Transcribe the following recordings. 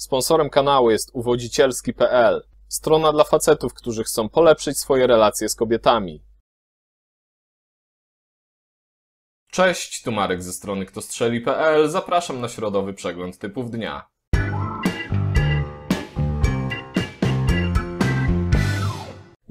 Sponsorem kanału jest uwodzicielski.pl, strona dla facetów, którzy chcą polepszyć swoje relacje z kobietami. Cześć, tu Marek ze strony ktostrzeli.pl. Zapraszam na środowy przegląd typów dnia.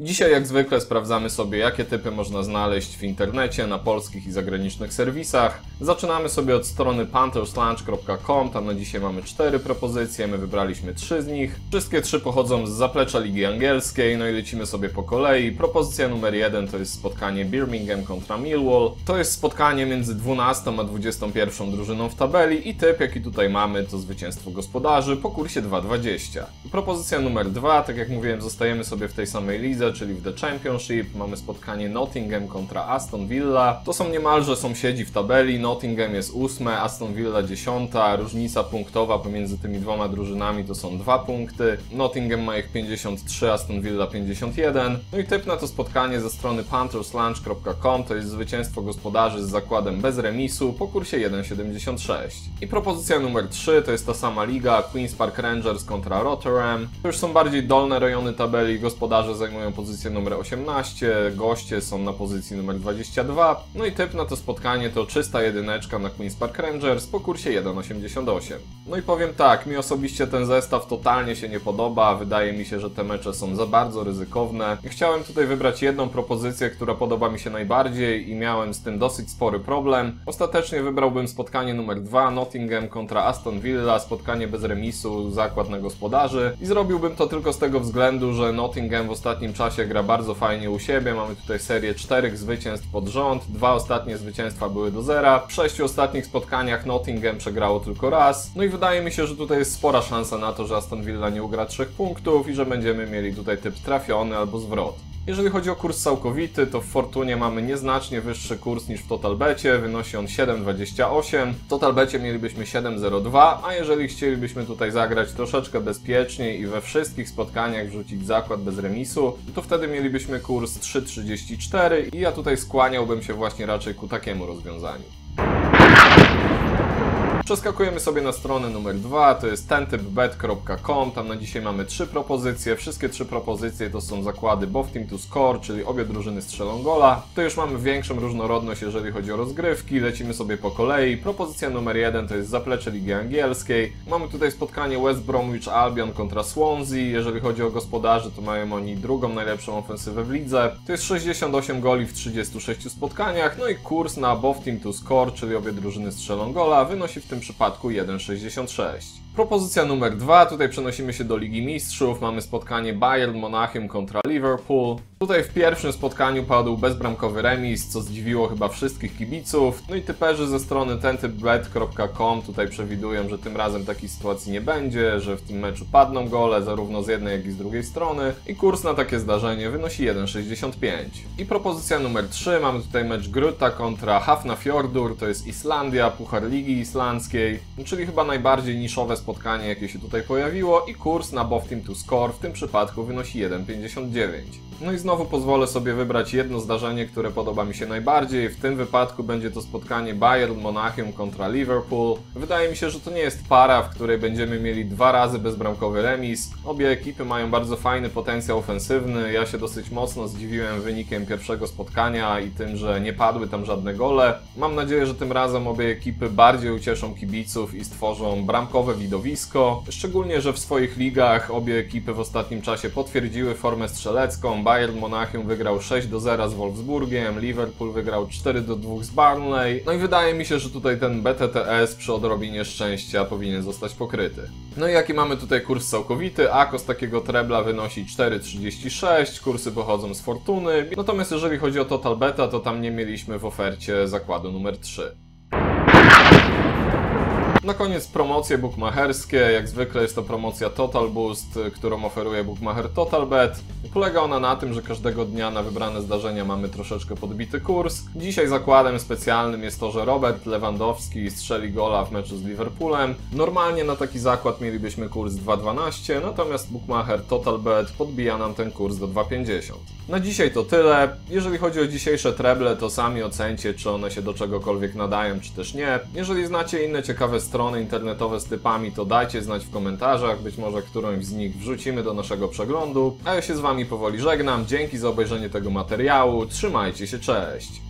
Dzisiaj jak zwykle sprawdzamy sobie, jakie typy można znaleźć w internecie, na polskich i zagranicznych serwisach. Zaczynamy sobie od strony pantherslanch.com, tam na dzisiaj mamy cztery propozycje, my wybraliśmy trzy z nich. Wszystkie trzy pochodzą z zaplecza Ligi Angielskiej, no i lecimy sobie po kolei. Propozycja numer jeden to jest spotkanie Birmingham kontra Millwall. To jest spotkanie między 12 a 21 drużyną w tabeli i typ jaki tutaj mamy to zwycięstwo gospodarzy po kursie 2,20. Propozycja numer dwa, tak jak mówiłem, zostajemy sobie w tej samej lidze, czyli w The Championship. Mamy spotkanie Nottingham kontra Aston Villa. To są niemalże sąsiedzi w tabeli. Nottingham jest ósme, Aston Villa dziesiąta. Różnica punktowa pomiędzy tymi dwoma drużynami to są dwa punkty. Nottingham ma ich 53, Aston Villa 51. No i typ na to spotkanie ze strony panterslunch.com to jest zwycięstwo gospodarzy z zakładem bez remisu po kursie 1,76. I propozycja numer 3 to jest ta sama liga Queen's Park Rangers kontra Rotterdam. To już są bardziej dolne rejony tabeli, gospodarze zajmują pozycję numer 18, goście są na pozycji numer 22, no i typ na to spotkanie to czysta jedyneczka na Queen's Park Rangers po kursie 1,88. No i powiem tak, mi osobiście ten zestaw totalnie się nie podoba, wydaje mi się, że te mecze są za bardzo ryzykowne. Chciałem tutaj wybrać jedną propozycję, która podoba mi się najbardziej i miałem z tym dosyć spory problem. Ostatecznie wybrałbym spotkanie numer 2, Nottingham kontra Aston Villa, spotkanie bez remisu, zakład na gospodarzy i zrobiłbym to tylko z tego względu, że Nottingham w ostatnim czasie gra bardzo fajnie u siebie. Mamy tutaj serię czterech zwycięstw pod rząd. Dwa ostatnie zwycięstwa były do zera. W sześciu ostatnich spotkaniach Nottingham przegrało tylko raz. No i wydaje mi się, że tutaj jest spora szansa na to, że Aston Villa nie ugra trzech punktów i że będziemy mieli tutaj typ trafiony albo zwrot. Jeżeli chodzi o kurs całkowity, to w Fortunie mamy nieznacznie wyższy kurs niż w Totalbecie, wynosi on 7,28. W Totalbecie mielibyśmy 7,02, a jeżeli chcielibyśmy tutaj zagrać troszeczkę bezpieczniej i we wszystkich spotkaniach wrzucić zakład bez remisu, to wtedy mielibyśmy kurs 3,34 i ja tutaj skłaniałbym się właśnie raczej ku takiemu rozwiązaniu. Przeskakujemy sobie na stronę numer 2, to jest tentypbet.com, tam na dzisiaj mamy trzy propozycje, wszystkie trzy propozycje to są zakłady both team to score, czyli obie drużyny strzelą gola. To już mamy większą różnorodność, jeżeli chodzi o rozgrywki, lecimy sobie po kolei. Propozycja numer 1 to jest zaplecze Ligi Angielskiej. Mamy tutaj spotkanie West Bromwich Albion kontra Swansea, jeżeli chodzi o gospodarzy, to mają oni drugą najlepszą ofensywę w lidze. To jest 68 goli w 36 spotkaniach, no i kurs na both team to score, czyli obie drużyny strzelą gola, wynosi w tym przypadku 1,66. Propozycja numer 2, tutaj przenosimy się do Ligi Mistrzów, mamy spotkanie Bayern Monachium kontra Liverpool. Tutaj w pierwszym spotkaniu padł bezbramkowy remis, co zdziwiło chyba wszystkich kibiców. No i typerzy ze strony tentypbet.com tutaj przewidują, że tym razem takiej sytuacji nie będzie, że w tym meczu padną gole zarówno z jednej jak i z drugiej strony i kurs na takie zdarzenie wynosi 1,65. I propozycja numer 3, mamy tutaj mecz Gruta kontra Hafnarfjordur, to jest Islandia, Puchar Ligi Islandzkiej, czyli chyba najbardziej niszowe spotkanie jakie się tutaj pojawiło i kurs na both team to score w tym przypadku wynosi 1,59. No i znowu pozwolę sobie wybrać jedno zdarzenie, które podoba mi się najbardziej. W tym wypadku będzie to spotkanie Bayern Monachium kontra Liverpool. Wydaje mi się, że to nie jest para, w której będziemy mieli dwa razy bezbramkowy remis. Obie ekipy mają bardzo fajny potencjał ofensywny. Ja się dosyć mocno zdziwiłem wynikiem pierwszego spotkania i tym, że nie padły tam żadne gole. Mam nadzieję, że tym razem obie ekipy bardziej ucieszą kibiców i stworzą bramkowe widowisko. Szczególnie, że w swoich ligach obie ekipy w ostatnim czasie potwierdziły formę strzelecką. Bayern Monachium wygrał 6 do 0 z Wolfsburgiem, Liverpool wygrał 4 do 2 z Barnley. No i wydaje mi się, że tutaj ten BTTS przy odrobinie szczęścia powinien zostać pokryty. No i jaki mamy tutaj kurs całkowity? Akos takiego trebla wynosi 4,36, kursy pochodzą z Fortuny. Natomiast jeżeli chodzi o Total Beta, to tam nie mieliśmy w ofercie zakładu numer 3. Na koniec promocje bukmacherskie. Jak zwykle jest to promocja Total Boost, którą oferuje bookmacher TotalBet. Polega ona na tym, że każdego dnia na wybrane zdarzenia mamy troszeczkę podbity kurs. Dzisiaj zakładem specjalnym jest to, że Robert Lewandowski strzeli gola w meczu z Liverpoolem. Normalnie na taki zakład mielibyśmy kurs 2,12, natomiast bookmacher TotalBet podbija nam ten kurs do 2,50. Na dzisiaj to tyle. Jeżeli chodzi o dzisiejsze treble, to sami ocencie, czy one się do czegokolwiek nadają, czy też nie. Jeżeli znacie inne ciekawe strony internetowe z typami, to dajcie znać w komentarzach, być może którąś z nich wrzucimy do naszego przeglądu. A ja się z Wami powoli żegnam, dzięki za obejrzenie tego materiału, trzymajcie się, cześć!